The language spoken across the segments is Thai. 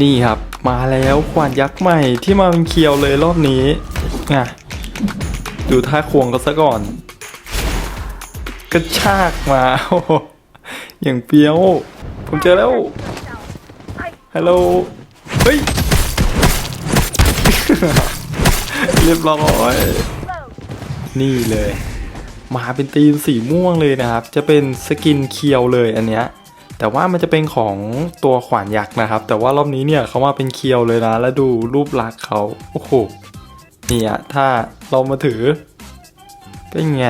นี่ครับมาแล้วขวานยักษ์ใหม่ที่มาเป็นเคียวเลยรอบนี้อะดูท่าควงก็ซะก่อน กระชากมาอย่างเปรี้ยว ผมเจอแล้วฮัลโหลเฮ้ยเรียบร้อย นี่เลย มาเป็นตีมสีม่วงเลยนะครับ จะเป็นสกินเคียวเลยอันเนี้ย แต่ว่ามันจะเป็นของตัวขวานยักษ์นะครับ แต่ว่ารอบนี้เนี่ยเขามาเป็นเคียวเลยนะ แล้วดูรูปลักษณ์เขาโอ้โหเนี่ยถ้าเรามาถือ เป็นไง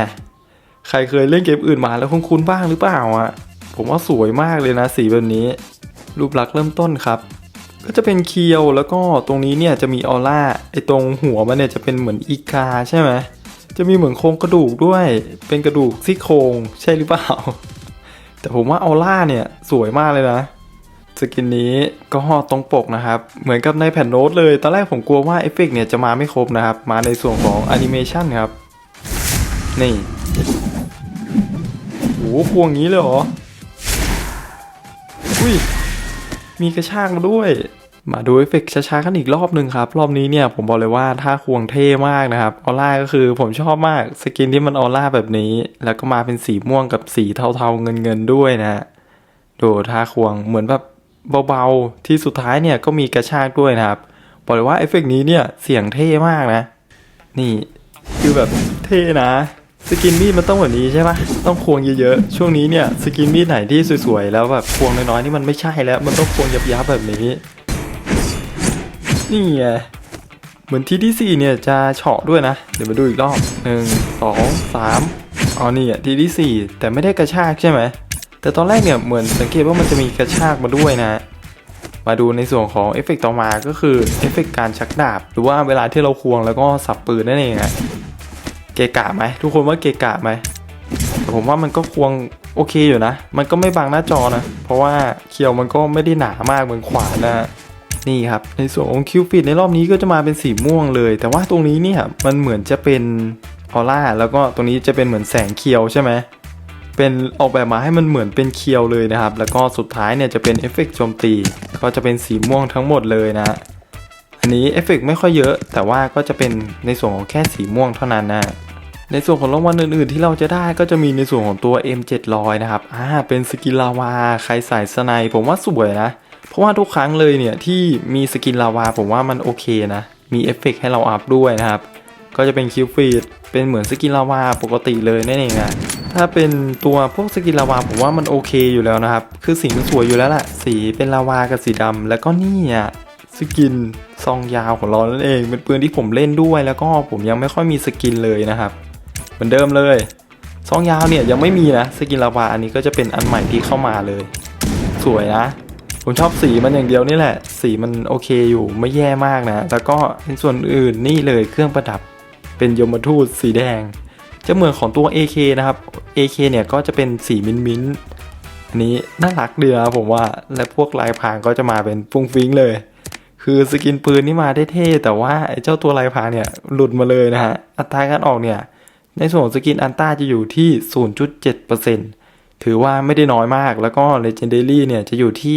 ใครเคยเล่นเกมอื่นมาแล้วคุ้นๆบ้างหรือเปล่าอะ ผมว่าสวยมากเลยนะสีแบบนี้ รูปลักษณ์เริ่มต้นครับ ก็จะเป็นเคียวแล้วก็ตรงนี้เนี่ยจะมีออร่าไอตรงหัวมันเนี่ยจะเป็นเหมือนอีกาใช่ไหมจะมีเหมือนโครงกระดูกด้วย เป็นกระดูกซี่โครงใช่หรือเปล่า แต่ผมว่าออร่าเนี่ยสวยมากเลยนะสกินนี้ก็หอตรงปกนะครับ เหมือนกับในแผ่นโน้ตเลย ตอนแรกผมกลัวว่าเอฟเฟกเนี่ยจะมาไม่ครบนะครับ มาในส่วนของแอนิเมชันครับ นี่โอ้โหพวงงี้เลยเหรอ อุ้ย มีกระชากมาด้วย มาดูเอฟเฟกต์ช้าๆกันอีกรอบหนึ่งครับ รอบนี้เนี่ยผมบอกเลยว่าท่าควงเท่มากนะครับออร่าก็คือผมชอบมากสกินที่มันออร่าแบบนี้ แล้วก็มาเป็นสีม่วงกับสีเทาๆเงินๆด้วยนะดูท่าควงเหมือนแบบเบาๆ ที่สุดท้ายเนี่ยก็มีกระชากด้วยนะครับบอกเลยว่าเอฟเฟกต์นี้เนี่ยเสียงเท่มากนะ นี่คือแบบเท่นะสกินมีดมันต้องแบบนี้ใช่ปะต้องควงเยอะๆ ช่วงนี้เนี่ยสกินมีดไหนที่สวยๆ แล้วแบบควงน้อยๆนี่มันไม่ใช่แล้ว มันต้องควงยับๆแบบนี้ นี่ไงเหมือนที่ที่สี่เนี่ยจะเฉาะด้วยนะ เดี๋ยวมาดูอีกรอบหนึ่งสองสามอ๋อนี่อะที่ที่สี่แต่ไม่ได้กระชากใช่ไหม แต่ตอนแรกเนี่ยเหมือนสังเกตว่ามันจะมีกระชากมาด้วยนะ มาดูในส่วนของเอฟเฟกต์ต่อมาก็คือเอฟเฟกต์การชักดาบ หรือว่าเวลาที่เราควงแล้วก็สับปืนนั่นเองอะเกะกะไหมทุกคนว่าเกะกะไหมแต่ผมว่ามันก็ควงโอเคอยู่นะ มันก็ไม่บังหน้าจอนะ เพราะว่าเคียวมันก็ไม่ได้หนามากเหมือนขวานนะ นี่ครับ ในส่วนของคิวปิดในรอบนี้ก็จะมาเป็นสีม่วงเลย แต่ว่าตรงนี้เนี่ยมันเหมือนจะเป็นออร่าแล้วก็ตรงนี้จะเป็นเหมือนแสงเคียวใช่ไหมเป็นออกแบบมาให้มันเหมือนเป็นเคียวเลยนะครับ แล้วก็สุดท้ายเนี่ยจะเป็นเอฟเฟกต์โจมตี ก็จะเป็นสีม่วงทั้งหมดเลยนะ อันนี้เอฟเฟกต์ไม่ค่อยเยอะ แต่ว่าก็จะเป็นในส่วนของแค่สีม่วงเท่านั้นนะในส่วนของรางวัลอื่นๆ ที่เราจะได้ก็จะมีในส่วนของตัว M700 นะครับ อ่า เป็นสกินลาวา ใครใส่สไนผมว่าสวยนะ เพราะว่าทุกครั้งเลยเนี่ยที่มีสกินลาวาผมว่ามันโอเคนะ มีเอฟเฟกต์ให้เราอัพด้วยนะครับ ก็จะเป็นคิวฟีดเป็นเหมือนสกินลาวาปกติเลยนั่นเองนะถ้าเป็นตัวพวกสกินลาวาผมว่ามันโอเคอยู่แล้วนะครับ คือสีมันสวยอยู่แล้วแหละสีเป็นลาวากับสีดำแล้วก็นี่อะสกินซองยาวของเรานั่นเองเป็นปืนที่ผมเล่นด้วยแล้วก็ผมยังไม่ค่อยมีสกินเลยนะครับ เหมือนเดิมเลยซองยาวเนี่ยยังไม่มีนะสกินลาวาอันนี้ก็จะเป็นอันใหม่ที่เข้ามาเลย สวยนะ ผมชอบสีมันอย่างเดียวนี่แหละ สีมันโอเคอยู่ไม่แย่มากนะ แล้วก็ในส่วนอื่นนี่เลยเครื่องประดับเป็นยมทูตสีแดง จะเหมือนของตัว AK นะครับ AK เนี่ยก็จะเป็นสีมิ้นมิ้นท์อันนี้น่ารักเดีนะผมว่า และพวกลายพรางก็จะมาเป็นฟุ้งฟิ้งเลย คือสกินปืนนี่มาได้เท่แต่ว่าไอ้เจ้าตัวลายพรางเนี่ยหลุดมาเลยนะฮะ อัตราการออกเนี่ย ในส่วนของสกินอันต้าจะอยู่ที่ 0.7% ถือว่าไม่ได้น้อยมากแล้วก็ Legendary เนี่ยจะอยู่ที่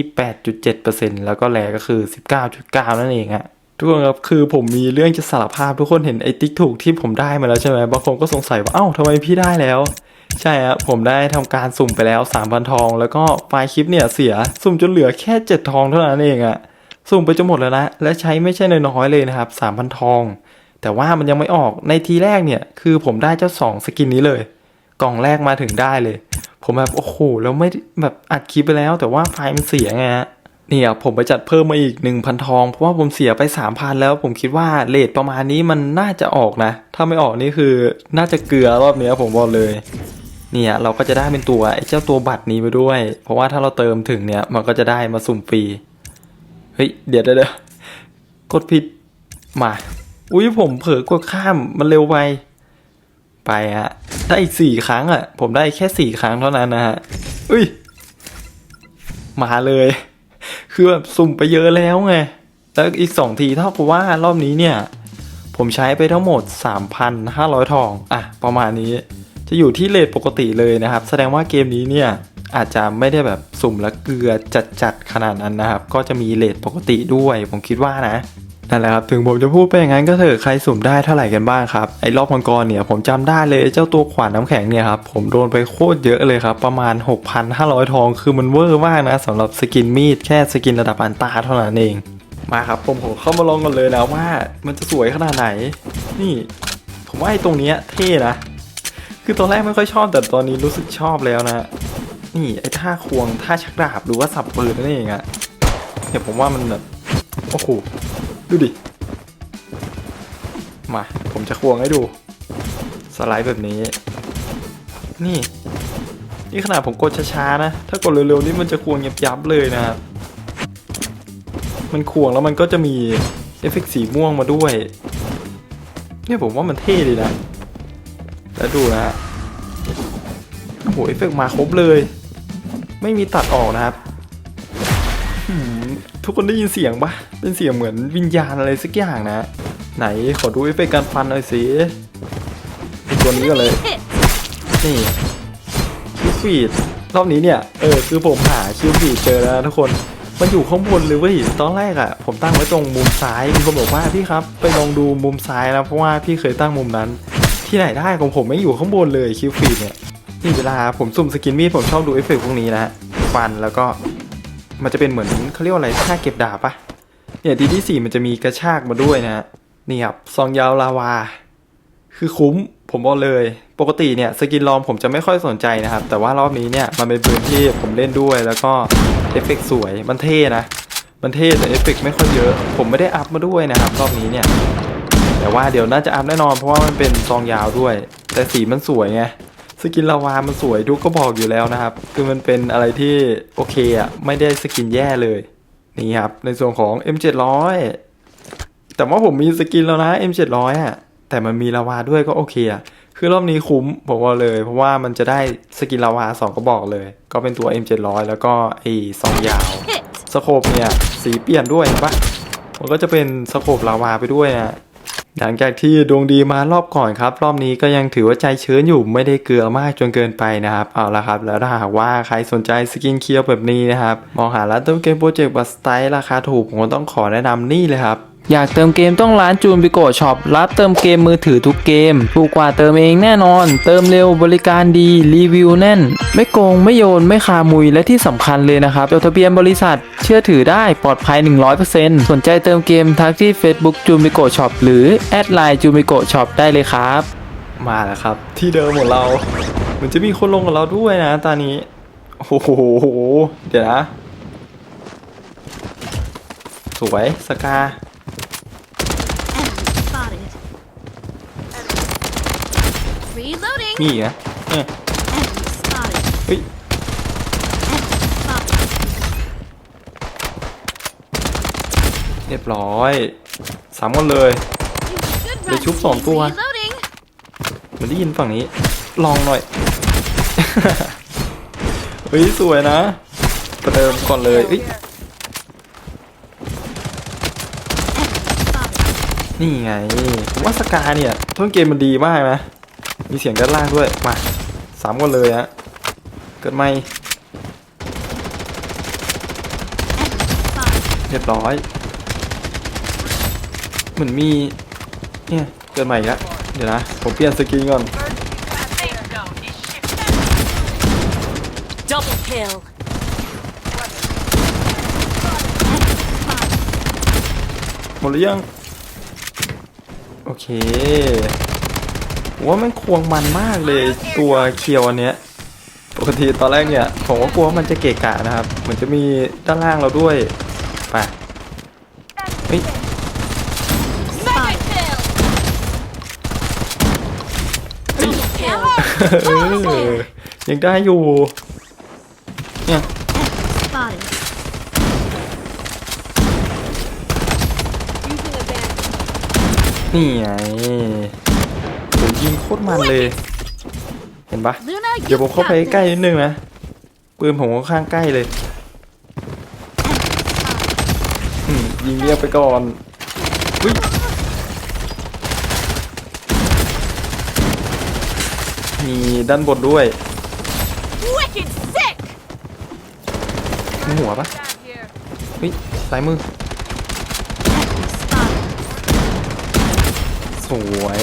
8.7%แล้วก็แลก็คือ 19.9 นั่นเองอะทุกคนครับคือผมมีเรื่องจะสารภาพทุกคนเห็นไอ้ติ๊กถูกที่ผมได้มาแล้วใช่ไหมบางคนก็สงสัยว่าเอ้าทำไมพี่ได้แล้ว ใช่ครับผมได้ทำการสุ่มไปแล้ว 3,000 ทอง แล้วก็ไฟล์คลิปเนี่ยเสียสุ่มจนเหลือแค่ 7 ทองเท่านั้นเองอะสุ่มไปจนหมดแล้วนะและใช้ไม่ใช่น้อยๆเลยนะครับ 3,000 ทอง แต่ว่ามันยังไม่ออกในทีแรกเนี่ยคือผมได้เจ้าสองสกินนี้เลย กล่องแรกมาถึงได้เลย ผมแบบโอ้โหแล้วไม่แบบอัดคลิปไปแล้ว แต่ว่าไฟล์มันเสียไงฮะเนี่ยผมไปจัดเพิ่มมาอีก 1,000 ทอง เพราะว่าผมเสียไป 3,000 แล้ว ผมคิดว่าเลทประมาณนี้มันน่าจะออกนะ ถ้าไม่ออกนี่คือน่าจะเกลือรอบนี้ผมบอกเลย เนี่ยเราก็จะได้เป็นตัวไอ้เจ้าตัวบัตรนี้ไปด้วย เพราะว่าถ้าเราเติมถึงเนี่ยมันก็จะได้มาสุ่มฟรี เฮ้ยเดี๋ยวเดี๋ยวเดี๋ยวกดผิดมา อุ้ยผมเผลอกดข้ามมันเร็วไป ไปฮะได้อีกสี่ครั้งอะ ผมได้แค่สี่ครั้งเท่านั้นนะฮะอุ้ย มาเลย คือแบบสุ่มไปเยอะแล้วไง แล้วอีกสองทีเท่ากับว่ารอบนี้เนี่ย ผมใช้ไปทั้งหมด 3,500 ทอง อะ ประมาณนี้ จะอยู่ที่เลทปกติเลยนะครับ แสดงว่าเกมนี้เนี่ยอาจจะไม่ได้แบบสุ่มและเกลือจัดๆขนาดนั้นนะครับ ก็จะมีเลทปกติด้วย ผมคิดว่านะ นั่นแหละครับถึงผมจะพูดไปอย่างนั้นก็เถอะใครสุ่มได้เท่าไหร่กันบ้างครับไอ้รอบมังกรเนี่ยผมจำได้เลยเจ้าตัวขวานน้ำแข็งเนี่ยครับผมโดนไปโคตรเยอะเลยครับประมาณ 6,500 ทองคือมันเวอร์มากนะสำหรับสกินมีดแค่สกินระดับอันตาเท่านั้นเองมาครับผมผมเข้ามาลองกันเลยนะว่ามันจะสวยขนาดไหน นี่ ผมว่าไอ้ตรงเนี้ยเท่นะ คือตอนแรกไม่ค่อยชอบแต่ตอนนี้รู้สึกชอบแล้วนะ นี่ไอ้ท่าควงท่าชักดาบหรือว่าสับปืนนั่นเองอะเนี่ยวผมว่ามันแบบโอ้โห ดูดิ มา ผมจะควงให้ดู สไลด์แบบนี้ นี่ นี่ขนาดผมกดช้าๆนะ ถ้ากดเร็วๆนี่มันจะควงยับๆเลยนะครับ มันควงแล้วมันก็จะมีเอฟเฟกต์สีม่วงมาด้วย เนี่ยผมว่ามันเท่ดีนะ แล้วดูนะโอ้โหเอฟเฟกต์มาครบเลย ไม่มีตัดออกนะครับ ทุกคนได้ยินเสียงปะ เป็นเสียงเหมือนวิญญาณอะไรสักอย่างนะ ไหนขอดูเอฟเฟกการฟันหน่อยสิตัวนี้ก็เลย นี่คิวฟีดรอบนี้เนี่ย เออ คือผมหาคิวฟีดเจอแล้วทุกคน มันอยู่ข้างบนเลยเว้ย ตอนแรกอะ่ะ ผมตั้งไว้ตรงมุมซ้าย มีคนบอกว่าพี่ครับ ไปลองดูมุมซ้ายนะ เพราะว่าพี่เคยตั้งมุมนั้น ที่ไหนได้ของผมไม่อยู่ข้างบนเลยคิวฟีดเนี่ย นี่เวลาผมสุ่มสกินมีดผมชอบดูเอฟเฟกต์พวกนี้นะ ฟันแล้วก็ มันจะเป็นเหมือนเขาเรียกว่าอะไรท่าเก็บดาบปะ เนี่ยทีที่สี่มันจะมีกระชากมาด้วยนะ นี่ครับซองยาวลาวา คือคุ้มผมบอกเลย ปกติเนี่ยสกินลอมผมจะไม่ค่อยสนใจนะครับ แต่ว่ารอบนี้เนี่ยมันเป็นปืนที่ผมเล่นด้วยแล้วก็เอฟเฟกสวยมันเท่นะ มันเท่แต่เอฟเฟกไม่ค่อยเยอะ ผมไม่ได้อัพมาด้วยนะครับ รอบนี้เนี่ย แต่ว่าเดี๋ยวน่าจะอัพแน่นอนเพราะว่ามันเป็นซองยาวด้วย แต่สีมันสวยไงสกินลาวา มันสวยทุกก็บอกอยู่แล้วนะครับ คือมันเป็นอะไรที่โอเคอะ ไม่ได้สกินแย่เลย นี่ครับ ในส่วนของ M700 แต่ว่าผมมีสกินแล้วนะ M700 อะ แต่มันมีลาวาด้วยก็โอเคอะคือรอบนี้คุ้มผมบอกเลย เพราะว่ามันจะได้สกินลาวาสองกระบอกเลย ก็เป็นตัว M700 แล้วก็ไอ้ซองยาว Hit. สโคปเนี่ยสีเปลี่ยนด้วยเห็นปะมันก็จะเป็นสโคปลาวาไปด้วยนะ หลังจากที่ดวงดีมารอบก่อนครับ รอบนี้ก็ยังถือว่าใจชื้นอยู่ไม่ได้เกลือมากจนเกินไปนะครับ เอาละครับ แล้วถ้าหากว่าใครสนใจสกินเคียวแบบนี้นะครับ มองหาร้านเติมเกมโปรเจกต์บัสไตล์ราคาถูกผมต้องขอแนะนำนี่เลยครับ อยากเติมเกมต้องร้านจูนบิโกช็อปรับเติมเกมมือถือทุกเกม ถูกกว่าเติมเองแน่นอน เติมเร็วบริการดี รีวิวแน่น ไม่โกงไม่โยนไม่คามุยและที่สำคัญเลยนะครับจดทะเบียนบริษัท เชื่อถือได้ปลอดภัย 100%สนใจเติมเกมทักที่ Facebook จูนบิโกช็อปหรือแอดไลน์จูนบิโกช็อปได้เลยครับ มาแล้วครับ ที่เดิมของเราเหมือนจะมีคนลงกับเราด้วยนะตอนนี้โอ้โหเดี๋ยวนะสวยสกา spotted. Reloading. มีอีกนะเนี่ย Enemy spotted. เฮ้ย Enemy spotted. เรียบร้อยสามคนเลย Do a good เดี๋ยว run, ชุบสอง team. ตัว Reloading. มันได้ยินฝั่งนี้ ลองหน่อย เฮ้ย สวยนะ ประเดิมก่อนเลยเอ้ย Enemy spotted. นี่ไง ผมว่าสกาเนี่ยต้นเกมมันดีมากนะ มีเสียงด้านล่างด้วย มาสามคนเลยฮะ เกิดไม่ Enemy spotted. เรียบร้อย เหมือนมี เนี่ย เกิดใหม่อีกแล้วเดี๋ยวนะ ผมเปลี่ยนสกินก่อน Double kill. หมดหรือยังโอ เคผมว่ามันควงมันมากเลยตัวเคียวอันเนี้ยปกติตอนแรกเนี่ยผมก็กลัวว่ามันจะเกะกะนะครับ เหมือนจะมีด้านล่างเราด้วยไปเฮ้ย Spotted. เฮ้ย Kill. เออยังได้อยู่เนี่ย Spotted. นี่ไงโหยิงโคตรมันเลย เห็นปะ Luna, เดี๋ยว you ผมเข้าไป got ใกล้ this. นิดนึงนะปืนผมค่อนข้างใกล้เลยอืมยิงเงียบไปก่อนอุ้ยมีด้านบนด้วย Wicked sick. มีหัวปะเฮ้ยซ้ายมือ Spotted. สวย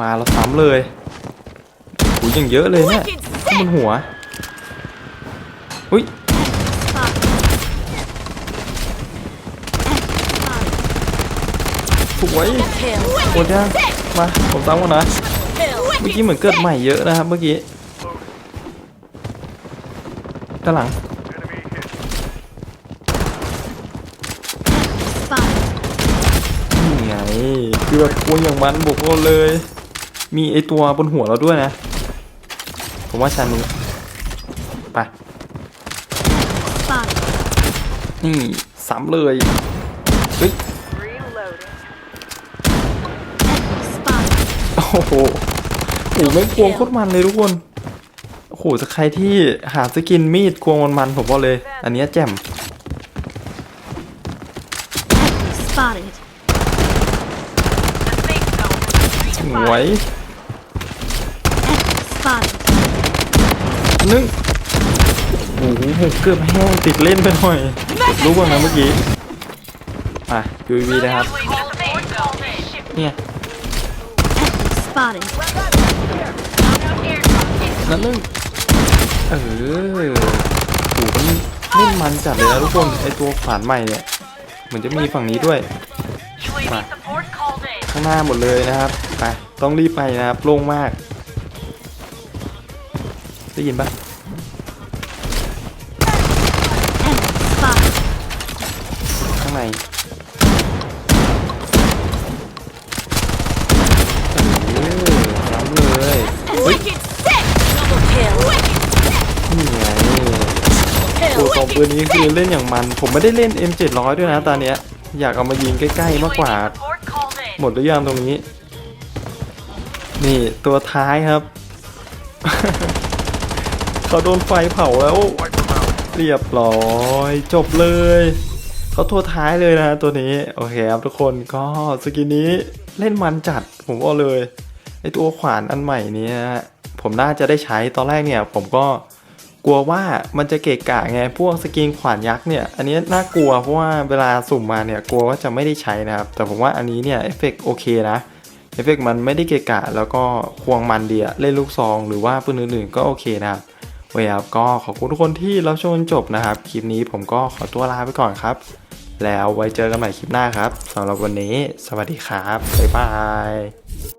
มาแล้วซ้ำเลยหูยอย่างเยอะเลยเนี่ยข้างบนหัวอุ้ย Spotted. Spotted. สวยหมดยังมาผมซ้ำก่อนนะเมื่อกี้เหมือนเกิดใหม่เยอะนะครับเมื่อกี้ด้านหลัง Spotted. นี่ไง คือแบบควงอย่างมันบุกเราเลย มีไอตัวบนหัวเราด้วยนะ ผมว่าชันนี้ไปนี่ซ้ำเลยเฮ้ยโอ้โหโอ้ไม่ควงโคตรมันเลยทุกคนโอ้โหถ้าใครที่หาสกินมีดควงมันๆผมบอกเลย อันนี้แจ่ม Spotted. ส วย Spotted. นึ่งโอ้โหเกือบแห้งติดเล่นไปหน่อย รู้บ้างนะเมื่อกี้อะ UAV นะครับ เนี่ย Spotted. นั่นนึงเออโอ้โหมันเล่นมันจัดเลยนะทุกคน ไอตัวขวานใหม่เนี่ย เหมือนจะมีฝั่งนี้ด้วยมาข้างหน้าหมดเลยนะครับ ไป ต้องรีบไปนะครับโล่งมาก ได้ยินปะ Spotted. ข้างในเออซ้ำเลยเฮ้ย Wicked sick. นี่ไงตัวตองปืนนี้คือเล่นอย่างมัน ผมไม่ได้เล่น M700 ด้วยนะตอนเนี้ย อยากเอามายิงใกล้ๆมากกว่า หมดหรือยังตรงนี้ นี่ตัวท้ายครับ เขาโดนไฟเผาแล้ว เรียบร้อย จบเลย เขาตัวท้ายเลยนะตัวนี้ โอเคครับทุกคนก็สกินนี้เล่นมันจัดผมบอกเลยไอตัวขวานอันใหม่นี้ผมน่าจะได้ใช้ตอนแรกเนี่ย ผมก็กลัวว่ามันจะเกะกะไงพวกสกินขวานยักษ์เนี่ย อันนี้น่ากลัวเพราะว่าเวลาสุ่มมาเนี่ยกลัวว่าจะไม่ได้ใช้นะครับ แต่ผมว่าอันนี้เนี่ยเอฟเฟกโอเคนะ เอฟเฟกมันไม่ได้เกะกะ แล้วก็ควงมันเดียเล่นลูกซอง หรือว่าปืนอื่นๆก็โอเคนะครับโอเคครับก็ขอบคุณทุกคนที่รับชมจนจบนะครับ คลิปนี้ผมก็ขอตัวลาไปก่อนครับ แล้วไว้เจอกันใหม่คลิปหน้าครับสำหรับวันนี้ สวัสดีครับบ๊ายบาย